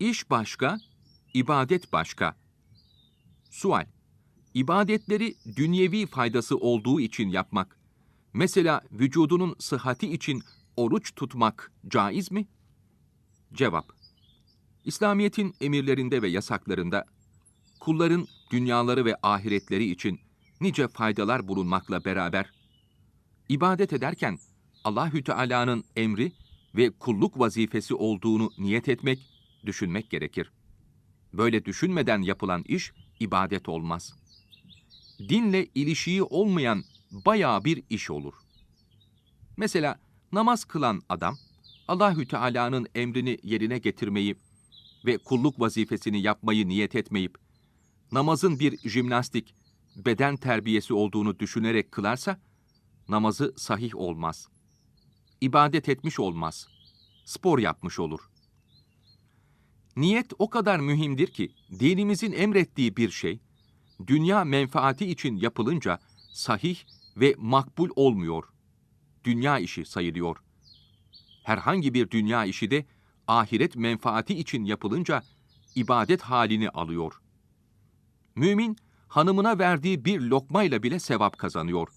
İş başka, ibadet başka. Sual. İbadetleri dünyevi faydası olduğu için yapmak. Mesela vücudunun sıhhati için oruç tutmak caiz mi? Cevap. İslamiyet'in emirlerinde ve yasaklarında kulların dünyaları ve ahiretleri için nice faydalar bulunmakla beraber ibadet ederken Allahü Teala'nın emri ve kulluk vazifesi olduğunu niyet etmek, düşünmek gerekir. Böyle düşünmeden yapılan iş ibadet olmaz. Dinle ilişiği olmayan bayağı bir iş olur. Mesela namaz kılan adam Allahü Teala'nın emrini yerine getirmeyi ve kulluk vazifesini yapmayı niyet etmeyip namazın bir jimnastik, beden terbiyesi olduğunu düşünerek kılarsa namazı sahih olmaz. İbadet etmiş olmaz. Spor yapmış olur. Niyet o kadar mühimdir ki dinimizin emrettiği bir şey dünya menfaati için yapılınca sahih ve makbul olmuyor. Dünya işi sayılıyor. Herhangi bir dünya işi de ahiret menfaati için yapılınca ibadet halini alıyor. Mümin hanımına verdiği bir lokmayla bile sevap kazanıyor.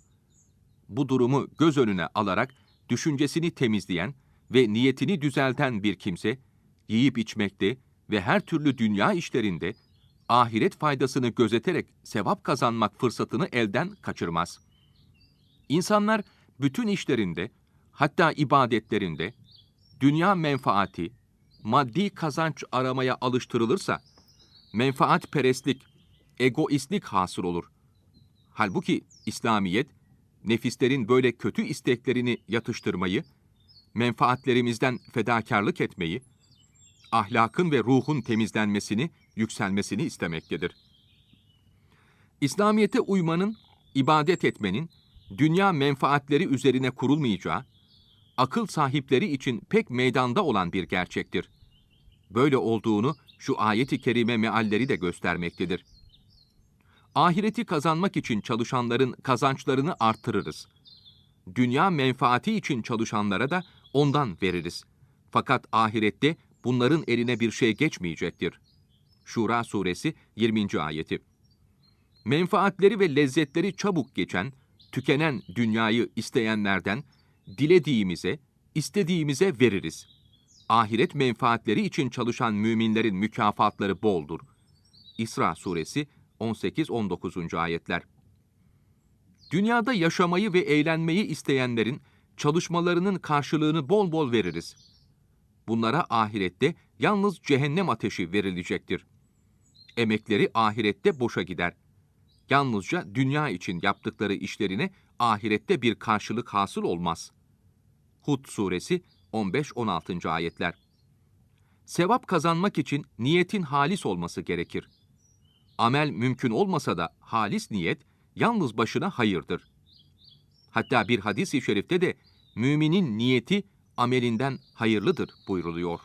Bu durumu göz önüne alarak düşüncesini temizleyen ve niyetini düzelten bir kimse yiyip içmekte ve her türlü dünya işlerinde ahiret faydasını gözeterek sevap kazanmak fırsatını elden kaçırmaz. İnsanlar bütün işlerinde, hatta ibadetlerinde dünya menfaati, maddi kazanç aramaya alıştırılırsa menfaat perestlik, egoistlik hasıl olur. Halbuki İslamiyet nefislerin böyle kötü isteklerini yatıştırmayı, menfaatlerimizden fedakarlık etmeyi, ahlakın ve ruhun temizlenmesini, yükselmesini istemektedir. İslamiyete uymanın, ibadet etmenin, dünya menfaatleri üzerine kurulmayacağı, akıl sahipleri için pek meydanda olan bir gerçektir. Böyle olduğunu şu ayeti kerime mealleri de göstermektedir. Ahireti kazanmak için çalışanların kazançlarını artırırız. Dünya menfaati için çalışanlara da ondan veririz. Fakat ahirette bunların eline bir şey geçmeyecektir. Şura suresi 20. ayeti. Menfaatleri ve lezzetleri çabuk geçen, tükenen dünyayı isteyenlerden dilediğimize, istediğimize veririz. Ahiret menfaatleri için çalışan müminlerin mükafatları boldur. İsra suresi 18-19. ayetler. Dünyada yaşamayı ve eğlenmeyi isteyenlerin çalışmalarının karşılığını bol bol veririz. Bunlara ahirette yalnız cehennem ateşi verilecektir. Emekleri ahirette boşa gider. Yalnızca dünya için yaptıkları işlerine ahirette bir karşılık hasıl olmaz. Hud suresi 15-16. ayetler. Sevap kazanmak için niyetin halis olması gerekir. Amel mümkün olmasa da halis niyet yalnız başına hayırdır. Hatta bir hadis-i şerifte de müminin niyeti amelinden hayırlıdır buyruluyor.